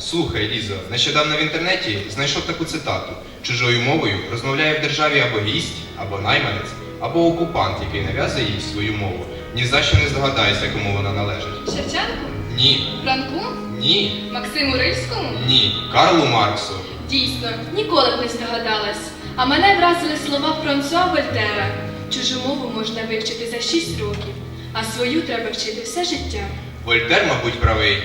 Слухай, Лізо, нещодавно в інтернеті знайшов таку цитату: чужою мовою розмовляє в державі або гість, або найманець, або окупант, який нав'язує їй свою мову. Ні за що не здогадається, кому вона належить. Шевченку? Ні, Франку? ні, Максиму Рильському? ні, Карлу Марксу. Дійсно, ніколи б не здогадалась. А мене вразили слова Франсуа Вольтера. Чужу мову можна вивчити за 6 років, а свою треба вчити все життя. Вольтер, мабуть, правий.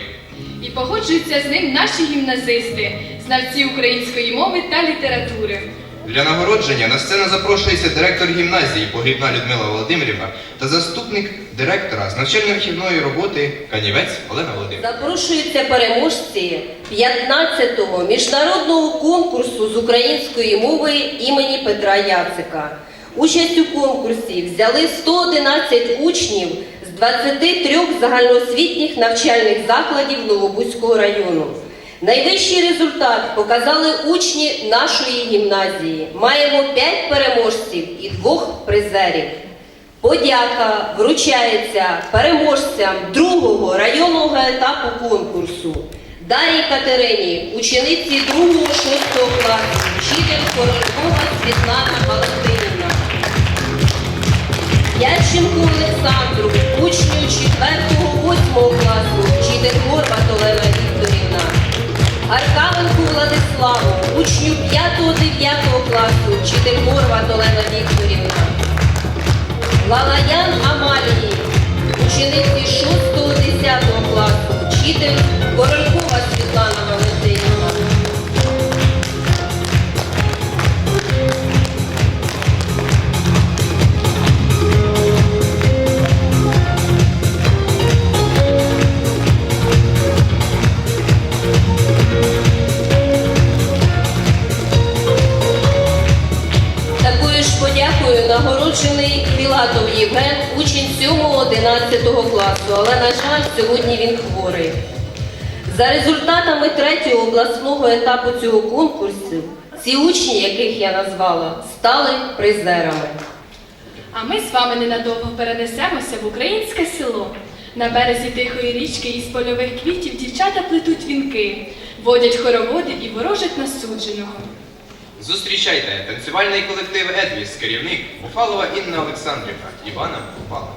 І погоджуються з ним наші гімназисти, знавці української мови та літератури. Для нагородження на сцену запрошується директор гімназії Погрібна Людмила Володимирівна та заступник директора з навчально-вихідної роботи Канівець Олена Володимирівна. Запрошуються переможці 15-го міжнародного конкурсу з української мови імені Петра Яцика. Участь у конкурсі взяли 111 учнів 23 загальноосвітніх навчальних закладів Новобузького району. Найвищий результат показали учні нашої гімназії. Маємо 5 переможців і двох призерів. Подяка вручається переможцям другого районного етапу конкурсу. Дар'ї Катерині, учениці 2-6 класу, вчитель Королькова Світлана Валентинівна. Ященку Олександру, учню 4-8 класу, вчитель Горбат Олена Вікторівна. Аркавенку Владиславу, учню 5-9 класу, вчитель Горбат Олена Вікторівна. Лалаян Амалії, учениці подякою нагороджений Філатов Євген, учень 7-11 класу, але, на жаль, сьогодні він хворий. За результатами третього обласного етапу цього конкурсу, ці учні, яких я назвала, стали призерами. А ми з вами ненадовго перенесемося в українське село. На березі тихої річки із польових квітів дівчата плетуть вінки, водять хороводи і ворожать на судженого. Зустрічайте танцювальний колектив Едвіс, керівник Буфалова Інна Олександрівна, Івана Буфала.